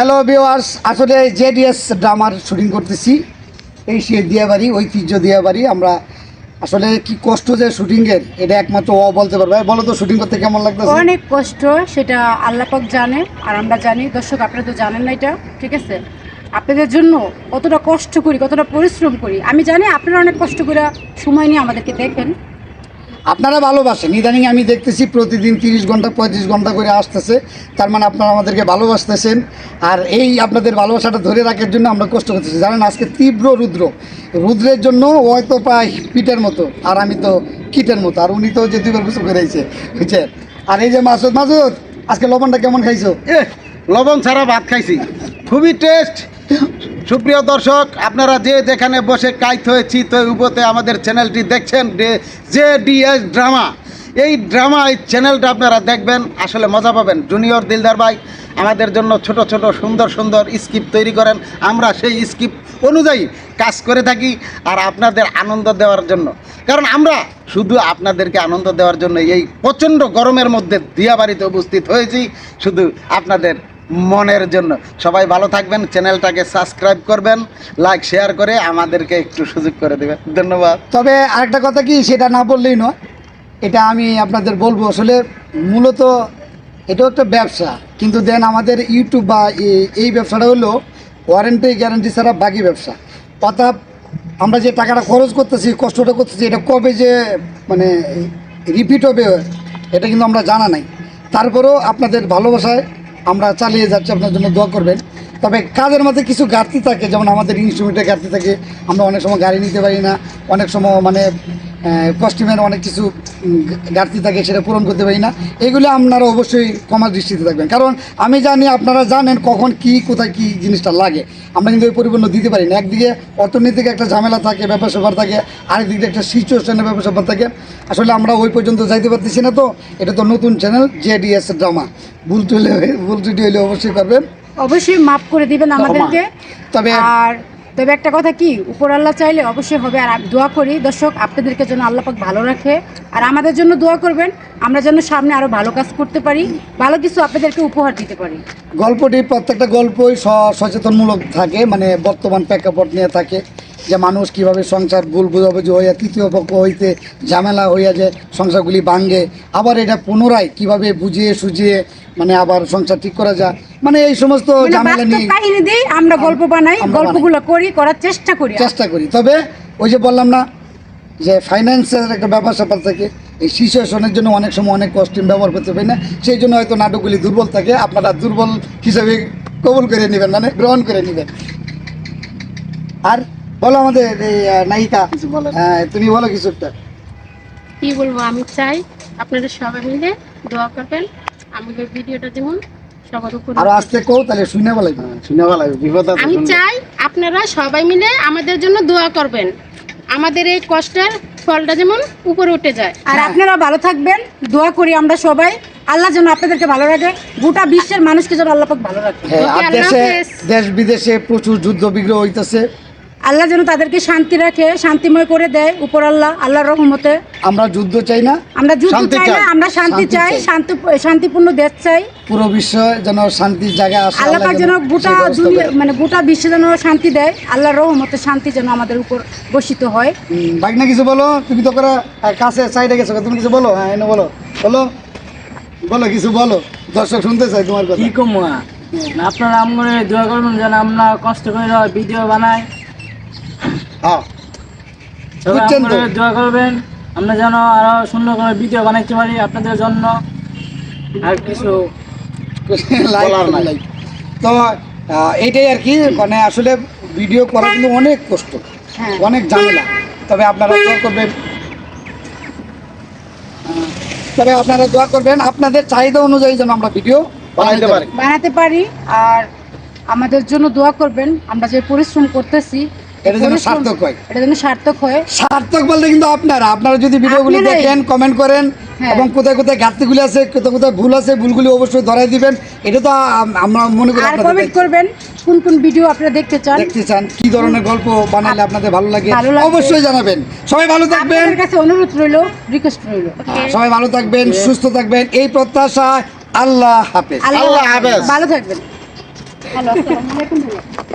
Hello viewers আসলে JDS ড্রামার shooting করতেছি। এই সে দিয়াবাড়ি, ঐতিহ্য দিয়াবাড়ি। আমরা আসলে কি কষ্ট যে শুটিংয়ের এটা একমাত্র ও বলতে পারবে। বলো তো শুটিং করতে কেমন লাগতেছে? অনেক কষ্ট, সেটা আল্লাপাক জানে, আর আমরা জানি। দর্শক, আপনারা তো জানেন না এটা, ঠিক আছে? আপনাদের জন্য কতটা কষ্ট করি, কতটা পরিশ্রম করি। আমি জানি আপনারা অনেক কষ্ট করে সময় নিয়ে আমাদেরকে দেখেন। আপনারা ভালোবাসেন। ইদানিং আমি দেখতেছি প্রতিদিন তিরিশ ঘণ্টা, পঁয়ত্রিশ ঘণ্টা করে আসতেছে। তার মানে আপনারা আমাদেরকে ভালোবাসতেছেন। আর এই আপনাদের ভালোবাসাটা ধরে রাখার জন্য আমরা কষ্ট করতেছি। জানেন, আজকে তীব্র রুদ্র। রুদ্রের জন্য হয়তো প্রায় পিটের মতো, আর আমি তো কিটের মতো। আর উনি তো যে দুইবার গোসল করেছে বুঝছেন? আর এই যে মাসুদ মাসুদ, আজকে লবণটা কেমন খাইছো? লবণ ছাড়া ভাত খাইছি। খুবই টেস্ট সুপ্রিয় দর্শক, আপনারা যে যেখানে বসে কাইত হয়ে চিত হয়ে উপতে আমাদের চ্যানেলটি দেখছেন জে ডিএস ড্রামা। এই ড্রামা, এই চ্যানেলটা আপনারা দেখবেন, আসলে মজা পাবেন। জুনিয়র দিলদার ভাই আমাদের জন্য ছোট ছোট, সুন্দর সুন্দর স্কিপ তৈরি করেন। আমরা সেই স্কিপ অনুযায়ী কাজ করে থাকি আর আপনাদের আনন্দ দেওয়ার জন্য। কারণ আমরা শুধু আপনাদেরকে আনন্দ দেওয়ার জন্য এই প্রচণ্ড গরমের মধ্যে দিয়াবাড়িতে উপস্থিত হয়েছি। শুধু আপনাদের মনের জন্য। সবাই ভালো থাকবেন, চ্যানেলটাকে সাবস্ক্রাইব করবেন, লাইক, শেয়ার করে আমাদেরকে একটু সুযোগ করে দেবেন। ধন্যবাদ। তবে আরেকটা কথা কি, সেটা না বললেই নয়, এটা আমি আপনাদের বলব। আসলে মূলত এটাও একটা ব্যবসা, কিন্তু দেন আমাদের ইউটিউব বা এই ব্যবসাটা হলো ওয়ারেন্টি গ্যারান্টি ছাড়া বাকি ব্যবসা। অর্থাৎ আমরা যে টাকাটা খরচ করতেছি, কষ্টটা করতেছি, এটা কবে যে মানে রিপিট হবে, এটা কিন্তু আমরা জানা নাই। তারপরেও আপনাদের ভালোবাসায় আমরা চালিয়ে যাচ্ছি, আপনার জন্য দোয়া করবেন। তবে কাজের মধ্যে কিছু ঘাটতি থাকে, যেমন আমাদের ইনস্ট্রুমেন্টের ঘাটতি থাকে। আমরা অনেক সময় গাড়ি নিতে পারি না, অনেক সময় মানে কস্টিউমের অনেক কিছু ঘাটতি থাকে সেটা পূরণ করতে পারি না। এগুলো আপনারা অবশ্যই কমার দৃষ্টিতে থাকবেন। কারণ আমি জানি আপনারা জানেন কখন কি কোথায় কি জিনিসটা লাগে। আমরা কিন্তু ওই পরিপূর্ণ দিতে পারি না। একদিকে অর্থনৈতিক একটা ঝামেলা থাকে ব্যাপার স্যাপার থাকে আরেকদিকে একটা সিচুয়েশনের ব্যাপার স্যাপার থাকে। আসলে আমরা ওই পর্যন্ত যাইতে পারতেছি না তো। এটা তো নতুন চ্যানেল জেডিএস ড্রামা ভুল টুলে ভুল ত্রুটি হলে অবশ্যই করবেন। অবশ্যই মাফ করে দিবেন আমাদেরকে। তবে আর তবে একটা কথা কি, উপর আল্লাহ চাইলে অবশ্যই হবে। আর দোয়া করি, দর্শক, আপনাদেরকে যেন আল্লাহ পাক ভালো রাখে। আর আমাদের জন্য দোয়া করবেন, আমরা যেন সামনে আরও ভালো কাজ করতে পারি, ভালো কিছু আপনাদেরকে উপহার দিতে পারি। গল্পটি প্রত্যেকটা গল্পই সচেতনমূলক থাকে মানে বর্তমান প্রেক্ষাপট নিয়ে থাকে, যে মানুষ কীভাবে সংসার ভুল বুঝাবুঝি হইয়া তৃতীয় পক্ষ হইতে ঝামেলা হইয়া যে সংসারগুলি ভাঙ্গে আবার এটা পুনরায় কীভাবে বুঝিয়ে সুঝিয়ে মানে আবার সংসার ঠিক করা যায় মানে এই সমস্ত ঝামেলা নিয়ে কাহিনী দিই আমরা গল্প বানাই গল্পগুলো করি করার চেষ্টা করি চেষ্টা করি। তবে ওই যে বললাম না যে ফাইন্যান্সের একটা ব্যাপার স্যাপার থাকে এই সিচুয়েশনের জন্য অনেক সময় অনেক কস্টিউম ব্যবহার করতে পারি না। সেই জন্য হয়তো নাটকগুলি দুর্বল থাকে আপনারা দুর্বল হিসেবে কবুল করে নেবেন মানে গ্রহণ করে নেবেন। আর বলো আমাদের এই নায়িকা তুমি বলো কিছু একটা। কি বলব আমি চাই আপনারা সবাই মিলে দোয়া করবেন। আমাদের ভিডিওটা যেমন আরও আসতে কো তাহলে শুনে বলাই শুনে বলাই বিপদ আমি চাই আপনারা সবাই মিলে আমাদের জন্য দোয়া করবেন। আমাদের এই কষ্টের ফলটা যেমন উপরে উঠে যায়। আর আপনারা ভালো থাকবেন দোয়া করি আমরা সবাই। আল্লাহ যেন আপনাদেরকে ভালো রাখে গোটা বিশ্বের মানুষকে যেন আল্লাহ পাক ভালো রাখে। হ্যাঁ দেশ বিদেশে প্রচুর যুদ্ধ বিগ্রহ হইতেছে। আল্লাহ যেন তাদেরকে শান্তি রাখে শান্তিময় করে দেয় উপর আল্লাহ আল্লাহর রহমতে। আমরা যুদ্ধ চাই না আমরা যুদ্ধ শান্তি চাই না চাই। আমরা শান্তি শান্তি চাই চাই। শান্তি শান্তিপূর্ণ দেশ চাই। পুরো বিশ্ব যেন শান্তির জায়গায় আসে আল্লাহ পাক যেন গোটা সেই ব্যবস্থা দুনিয়া করে। মানে গোটা বিশ্বে যেন শান্তি দেয় আল্লাহর রহমতে শান্তি যেন আমাদের উপর বসিত হয়। হুম, বাইক না কিছু বলো তুমি তো করে আহ, কাছে সাইডে গেছো তুমি কিছু বলো হ্যাঁ এনে বলো। বলো বলো কিছু বলো। দর্শক শুনতে চাই তোমার কথা। কি কমু আপনারা আমগরে দোয়া করবেন যেন আমরা কষ্ট করে ভিডিও বানাই। হ্যাঁ। সবাই বুঝছেন তো? দোয়া করবেন আমরা যেন আরও সুন্দর করে ভিডিও বানাইতে পারি আপনাদের জন্য। আর কিছু তো এইটাই আর কি মানে আসলে ভিডিও করা কিন্তু অনেক কষ্ট হ্যাঁ। অনেক ঝামেলা। তবে আপনারা দোয়া করবেন। তবে আপনারা দোয়া করবেন আপনাদের চাহিদা অনুযায়ী যেন আমরা ভিডিও বানাইতে পারি। বানাতে পারি আর আমাদের জন্য দোয়া করবেন। আমরা যে পরিশ্রম করতেছি এটা যেন সার্থক হয়। এটা যেন সার্থক হয়। সার্থক বলতে কিন্তু আপনারা আপনারা যদি ভিডিওগুলি দেখেন কমেন্ট করেন হ্যাঁ। এবং কোথায় কোথায় ঘাটতিগুলি আছে কোথায় কোথায় ভুল আছে ভুলগুলি অবশ্যই ধরাই দিবেন। এটা তো আমরা মনে করি আর কমেন্ট করবেন কোন কোন ভিডিও আপনারা দেখতে চান। দেখতে চান কি ধরনের গল্প বানালে আপনাদের ভালো লাগে অবশ্যই জানাবেন। সবাই ভালো থাকবেন। আপনাদের কাছে অনুরোধ রইল রিকোয়েস্ট রইল। সবাই ভালো থাকবেন সুস্থ থাকবেন। এই প্রত্যাশা আল্লাহ হাফেজ। আল্লাহ হাফেজ। ভালো থাকবেন। হ্যালো আসসালামু আলাইকুম